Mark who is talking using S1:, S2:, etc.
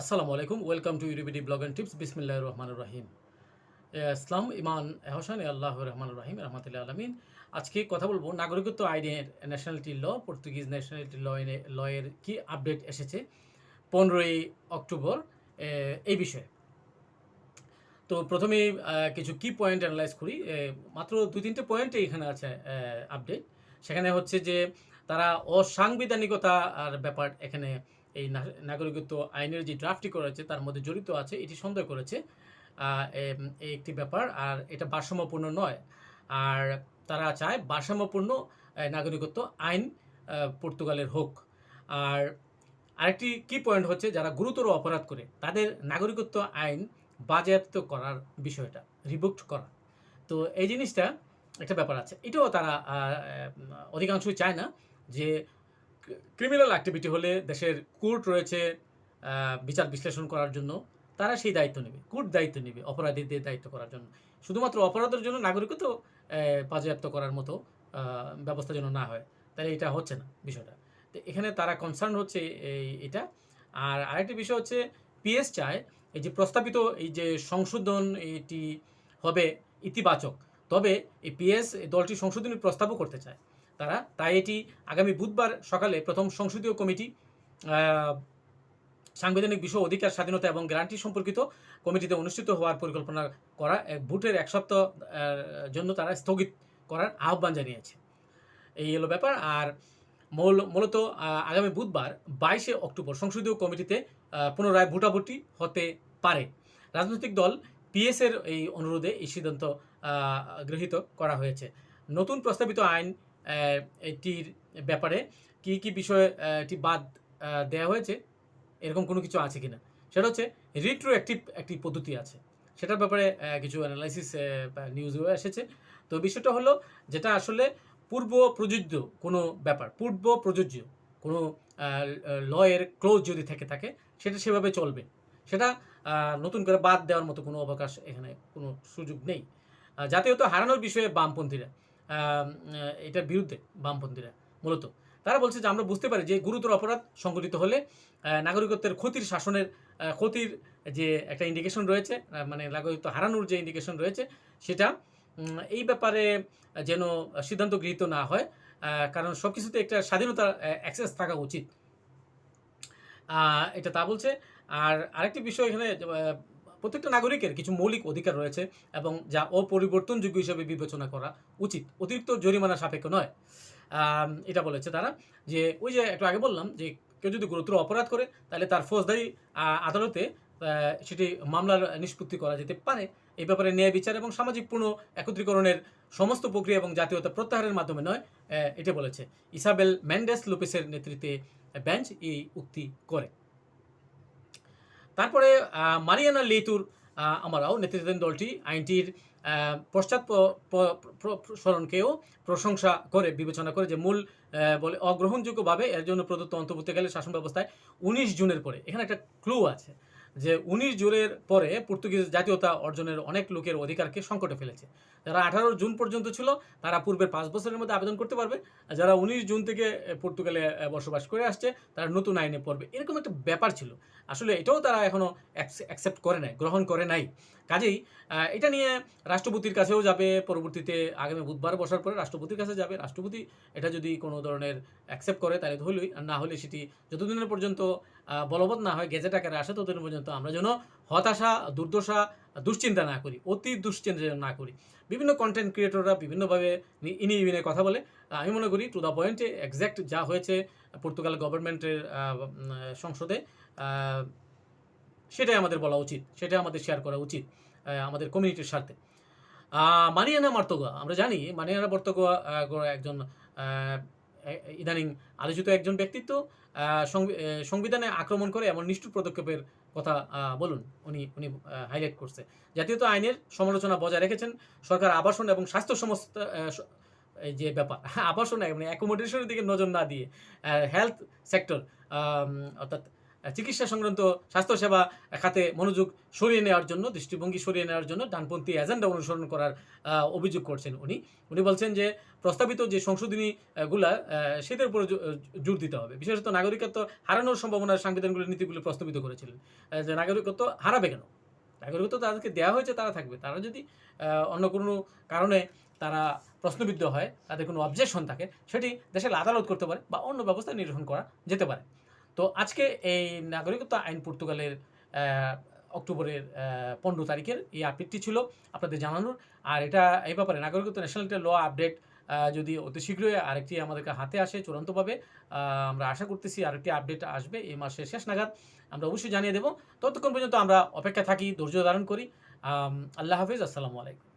S1: আসসালামু আলাইকুম, welcome to ইউরিবিডি ব্লগ অ্যান্ড টিপস বিসমিল্লাহ রহমান রহিম। ইসলাম ইমান হোসেন আল্লাহ রহমান রহিম রহমতুল্লাহ আলমিন। আজকে কথা বলব নাগরিকত্ব আইনের nationality law Portuguese nationality law লয়ের কি আপডেট এসেছে পনেরোই অক্টোবর এই বিষয়ে। তো প্রথমে কিছু কি পয়েন্ট অ্যানালাইজ করি। মাত্র দুই তিনটে পয়েন্টে এখানে আছে আপডেট সেখানে হচ্ছে যে তারা অসাংবিধানিকতা আর ব্যাপার এখানে এই নাগরিকত্ব আইনের যে ড্রাফটটি করা হয়েছে তার মধ্যে জড়িত আছে, এটি সন্দেহ করেছে। একটি ব্যাপার, আর এটা ভারসাম্যপূর্ণ নয়। আর তারা চায় ভারসাম্যপূর্ণ নাগরিকত্ব আইন পর্তুগালের হোক। আর আরেকটি কি পয়েন্ট হচ্ছে, যারা গুরুতর অপরাধ করে, তাদের নাগরিকত্ব আইন বাজেয়াপ্ত করার বিষয়টা রিভুক্ট করা। তো এই জিনিসটা একটা ব্যাপার আছে। এটাও তারা অধিকাংশই চায় না যে ক্রিমিনাল অ্যাক্টিভিটি হলে দেশের কোর্ট রয়েছে বিচার বিশ্লেষণ করার জন্য, তারা সেই দায়িত্ব নেবে। কোর্ট দায়িত্ব নেবে, অপরাধীদের দায়িত্ব করার জন্য। শুধুমাত্র অপরাধের জন্য নাগরিকত্ব বাজেয়াপ্ত করার মতো ব্যবস্থা যেন না হয়। তাহলে এটা হচ্ছে না বিষয়টা। তো এখানে তারা কনসার্ন হচ্ছে এই, এটা। আর আরেকটি বিষয় হচ্ছে পিএস চায় এই যে প্রস্তাবিত এই যে সংশোধন এটি হবে ইতিবাচক। তবে এই পিএস দলটি সংশোধনী প্রস্তাবও করতে চায় তারা। তাই এটি আগামী বুধবার সকালে প্রথম সংসদীয় কমিটি সাংবিধানিক বিষয় অধিকার, স্বাধীনতা এবং গ্যারান্টি সম্পর্কিত কমিটিতে অনুষ্ঠিত হওয়ার পরিকল্পনা করা ভোটের এক সপ্তাহ জন্য তারা স্থগিত করার আহ্বান জানিয়েছে। এই হলো ব্যাপার। আর মূল, মূলত আগামী বুধবার বাইশে অক্টোবর সংসদীয় কমিটিতে পুনরায় ভোটাভুটি হতে পারে। রাজনৈতিক দল পিএসের এই অনুরোধে এই সিদ্ধান্ত গৃহীত করা হয়েছে। নতুন প্রস্তাবিত আইন এটির ব্যাপারে কি কি বিষয়ে এটি বাদ দেওয়া হয়েছে, এরকম কোনো কিছু আছে কি না সেটা হচ্ছে রিট্রো অ্যাক্টিভ একটি পদ্ধতি আছে। সেটার ব্যাপারে কিছু অ্যানালাইসিস নিউজও এসেছে। তো বিষয়টা হলো যেটা আসলে পূর্ব প্রযোজ্য কোনো ব্যাপার, পূর্ব প্রযোজ্য কোনো লয়ের ক্লোজ যদি থেকে থাকে, সেটা সেভাবে চলবে। সেটা নতুন করে বাদ দেওয়ার মতো কোনো অবকাশ এখানে কোনো সুযোগ নেই। জাতীয়তা হারানোর বিষয়ে বামপন্থীরা এটার বিরুদ্ধে বামপন্থীরা মূলত। তারা বলছে যে, আমরা বুঝতে পারি যে গুরুতর অপরাধ সংঘটিত হলে নাগরিকত্বের ক্ষতির শাসনের ক্ষতির যে একটা ইন্ডিকেশন রয়েছে মানে নাগরিকত্ব হারানোর যে ইন্ডিকেশন রয়েছে, সেটা এই ব্যাপারে যেন সিদ্ধান্ত গৃহীত না হয় কারণ সব কিছুতে একটা স্বাধীনতার অ্যাক্সেস থাকা উচিত। এটা তা বলছে। আর আরেকটি বিষয় এখানে প্রত্যেকটা নাগরিকের কিছু মৌলিক অধিকার রয়েছে এবং যা অপরিবর্তনযোগ্য হিসেবে বিবেচনা করা উচিত। অতিরিক্ত জরিমানা সাপেক্ষ নয়। এটা বলেছে তারা যে, ওই যে একটু আগে বললাম যে, কেউ যদি গুরুতর অপরাধ করে, তাহলে তার ফৌজদারি আদালতে সেটি মামলার নিষ্পত্তি করা যেতে পারে। এই ব্যাপারে ন্যায় বিচার এবং সামাজিক পূর্ণ একত্রীকরণের সমস্ত প্রক্রিয়া এবং জাতীয়তা প্রত্যাহারের মাধ্যমে নয় এটা বলেছে। ইসাবেল ম্যান্ডেস লুপেসের নেতৃত্বে বেঞ্চ এই উক্তি করে। তারপরে মারিয়ানা লেতুর আমরাও নেতৃত্বাধীন দলটি আইনটির পশ্চাৎ প্রসরণকেও প্রশংসা করে, বিবেচনা করে যে মূল বলে অগ্রহণযোগ্যভাবে এর জন্য প্রদত্ত অন্তর্বর্তীকালীন শাসন ব্যবস্থায় উনিশ জুনের পরে, এখানে একটা ক্লু আছে যে উনিশ জুনের পরে পর্তুগিজ জাতীয়তা অর্জনের অনেক লোকের অধিকারকে সংকটে ফেলেছে। যারা আঠারো জুন পর্যন্ত ছিল, তারা পূর্বের পাঁচ বছরের মধ্যে আবেদন করতে পারবে। আর যারা উনিশ জুন থেকে পর্তুগালে বসবাস করে আসছে, তারা নতুন আইনে পড়বে। এরকম একটা ব্যাপার ছিল। আসলে এটাও তারা এখনও অ্যাকসেপ্ট করে নাই, গ্রহণ করে নাই। কাজেই এটা নিয়ে রাষ্ট্রপতির কাছেও যাবে, পরবর্তীতে আগামী বুধবার বসার পরে রাষ্ট্রপতির কাছে যাবে। রাষ্ট্রপতি এটা যদি কোনো ধরনের অ্যাকসেপ্ট করে, তাহলে তো আর না হলে সেটি যতদিনের পর্যন্ত বলবৎ না হয়, গেজেট আকারে আসে, ততদিন পর্যন্ত আমরা যেন হতাশা, দুর্দশা দুশ্চিন্তা না করি, অতি দুশ্চিন্তা না করি। বিভিন্ন কন্টেন্ট ক্রিয়েটররা বিভিন্নভাবে ইনি ইনি কথা বলে। আমি মনে করি টু দ্য পয়েন্টে এক্স্যাক্ট যা হয়েছে পর্তুগাল গভর্নমেন্টের সংসদে সেটাই আমাদের বলা উচিত, সেটাই আমাদের শেয়ার করা উচিত আমাদের কমিউনিটির স্বার্থে। মারিয়ানা মার্তগোয়া আমরা জানি মারিয়ানা মার্তগোয়া একজন ইদানিং আলোচিত একজন ব্যক্তিত্ব সংবিধানে আক্রমণ করে এমন নিষ্ঠুর পদক্ষেপের কথা বলুন। উনি উনি হাইলাইট করছে। জাতীয়তা আইনের সমালোচনা বজায় রেখেছেন সরকার আবাসন এবং স্বাস্থ্য সংস্থা যে ব্যাপার আবাসন মানে অ্যাকোমোডেশনের দিকে নজর না দিয়ে হেলথ সেক্টর অর্থাৎ চিকিৎসা সংক্রান্ত স্বাস্থ্যসেবা খাতে মনোযোগ সরিয়ে নেওয়ার জন্য দৃষ্টিভঙ্গি সরিয়ে নেওয়ার জন্য ডানপন্থী এজেন্ডা অনুসরণ করার অভিযোগ করছেন উনি। উনি বলছেন যে প্রস্তাবিত যে সংশোধনী আহ, গুলা সেটার উপরে জোর দিতে হবে। বিশেষত নাগরিকত্ব হারানোর সম্ভাবনার সাংবিধানগুলোর নীতিগুলো প্রস্তাবিত করেছিলেন। যে নাগরিকত্ব হারাবে কেন? নাগরিকত্ব তাদেরকে দেওয়া হয়েছে তারা থাকবে। তারা যদি অন্য কোনো কারণে তারা প্রশ্নবিদ্ধ হয় তাদের কোনো অবজেকশন থাকে সেটি দেশের আদালত করতে পারে বা অন্য ব্যবস্থা নিরসন করা যেতে পারে। তো আজকে এই নাগরিকত্ব আইন পর্তুগালের অক্টোবরের পনেরো তারিখের এই আপডেটটি ছিল আপনাদের জানানোর। আর এটা এই ব্যাপারে নাগরিকত্ব ন্যাশনালিটি ল আপডেট যদি অতি শীঘ্রই আরেকটি আমাদেরকে হাতে আসে চূড়ান্তভাবে আমরা আশা করতেছি আরেকটি আপডেট আসবে এই মাসের শেষ নাগাদ। আমরা অবশ্যই জানিয়ে দেবো। ততক্ষণ পর্যন্ত আমরা অপেক্ষা থাকি, ধৈর্য ধারণ করি। আল্লাহ হাফিজ, আসসালামু আলাইকুম।